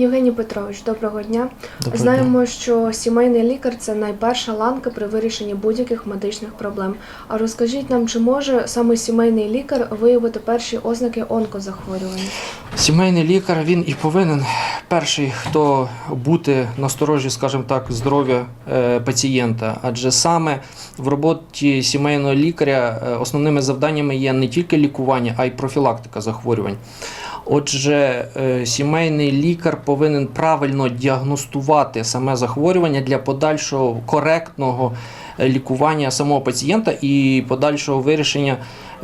Євгеній Петрович, доброго дня. Доброго Знаємо, що сімейний лікар це найперша ланка при вирішенні будь-яких медичних проблем. А розкажіть нам, чи може саме сімейний лікар виявити перші ознаки онкозахворювання? Сімейний лікар він і повинен перший, хто бути насторожі, скажімо так, здоров'я е, пацієнта. Адже саме в роботі сімейного лікаря е, основними завданнями є не тільки лікування, а й профілактика захворювань. Отже, е, сімейний лікар повинен правильно діагностувати саме захворювання для подальшого коректного е, лікування самого пацієнта і подальшого вирішення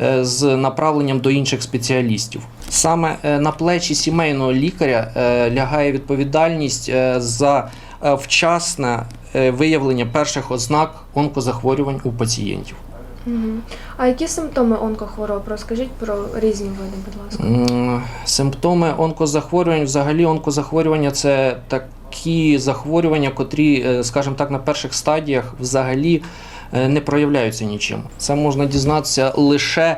е, з направленням до інших спеціалістів. Саме на плечі сімейного лікаря лягає відповідальність за вчасне виявлення перших ознак онкозахворювань у пацієнтів. А які симптоми онкохвороб? Розкажіть про різні види, будь ласка. Симптоми онкозахворювань, взагалі онкозахворювання це такі захворювання, котрі, е, скажімо так, на перших стадіях взагалі е, не проявляються нічим. Це можна дізнатися лише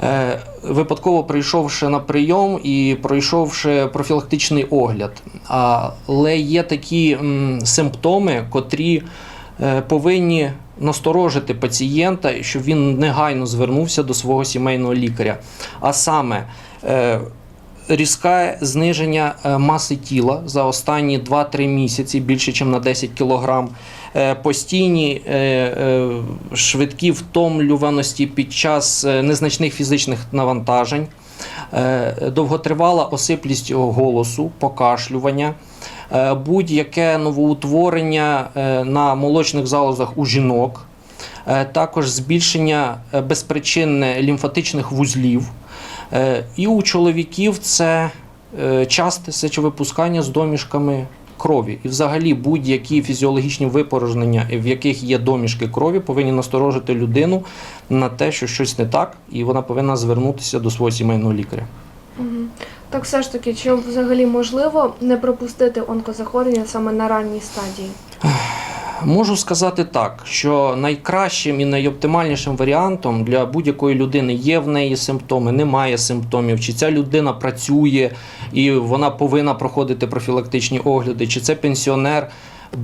е, випадково прийшовши на прийом і пройшовши профілактичний огляд. Але є такі симптоми, котрі повинні насторожити пацієнта, щоб він негайно звернувся до свого сімейного лікаря. А саме е, різке зниження е, маси тіла за останні 2-3 місяці більше, ніж на 10 кг. Постійні е, е, швидкі втомлюваності під час незначних фізичних навантажень, довготривала осиплість голосу, покашлювання, будь-яке новоутворення е, на молочних залозах у жінок, е, також збільшення е, безпричинне лімфатичних вузлів. Е, І у чоловіків це е, часте сечовипускання з домішками крові. І взагалі будь-які фізіологічні випорожнення, в яких є домішки крові, повинні насторожити людину на те, що щось не так, і вона повинна звернутися до свого сімейного лікаря. Так все ж таки, чи взагалі можливо не пропустити онкозахворювання саме на ранній стадії? Можу сказати так, що найкращим і найоптимальнішим варіантом для будь-якої людини є в неї симптоми, немає симптомів, чи ця людина працює і вона повинна проходити профілактичні огляди, чи це пенсіонер.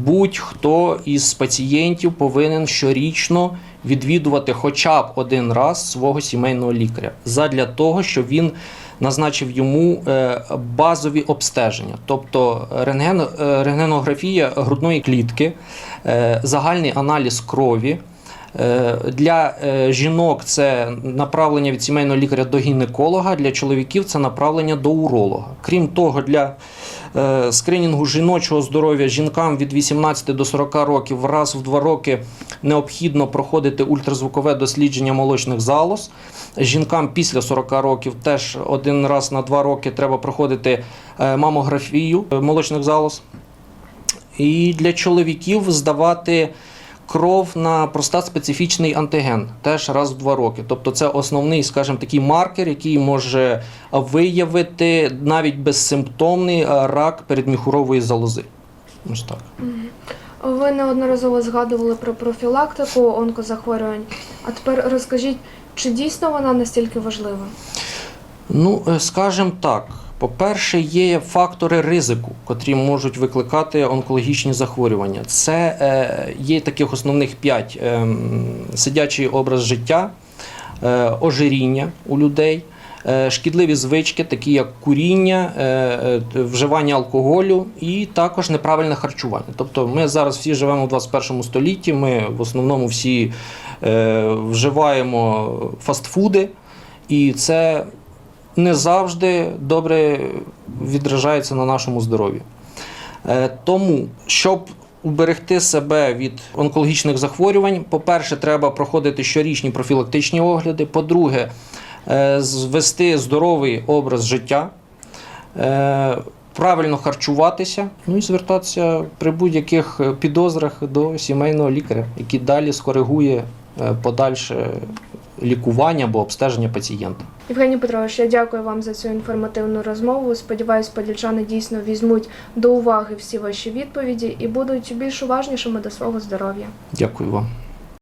Будь-хто із пацієнтів повинен щорічно відвідувати хоча б один раз свого сімейного лікаря задля того, щоб він назначив йому е, базові обстеження, тобто рентген, е, рентгенографія грудної клітки, е, загальний аналіз крові. Е, Для е, жінок це направлення від сімейного лікаря до гінеколога, для чоловіків це направлення до уролога. Крім того, для е, скринінгу жіночого здоров'я жінкам від 18 до 40 років раз в два роки необхідно проходити ультразвукове дослідження молочних залоз. Жінкам після 40 років теж один раз на два роки треба проходити мамографію молочних залоз. І для чоловіків здавати кров на простат-специфічний антиген теж раз в два роки. Тобто це основний, скажімо, такий маркер, який може виявити навіть безсимптомний е, рак передміхурової залози. Ось так. Ви неодноразово згадували про профілактику онкозахворювань. А тепер розкажіть, чи дійсно вона настільки важлива? Ну, е, скажімо так. По-перше, є фактори ризику, котрі можуть викликати онкологічні захворювання. Це е, є таких основних п'ять: е, сидячий образ життя, е, ожиріння у людей, е, шкідливі звички, такі як куріння, е, е, вживання алкоголю і також неправильне харчування. Тобто ми зараз всі живемо в 21 столітті, ми в основному всі е, вживаємо фастфуди, і це не завжди добре відражається на нашому здоров'ї. Е, Тому, щоб уберегти себе від онкологічних захворювань, по-перше, треба проходити щорічні профілактичні огляди. По-друге, е, звести здоровий образ життя, е, правильно харчуватися, ну і звертатися при будь-яких підозрах до сімейного лікаря, який далі скоригує подальше лікування або обстеження пацієнта. Євгеній Петрович, я дякую вам за цю інформативну розмову. Сподіваюсь, подільчани дійсно візьмуть до уваги всі ваші відповіді і будуть більш уважнішими до свого здоров'я. Дякую вам.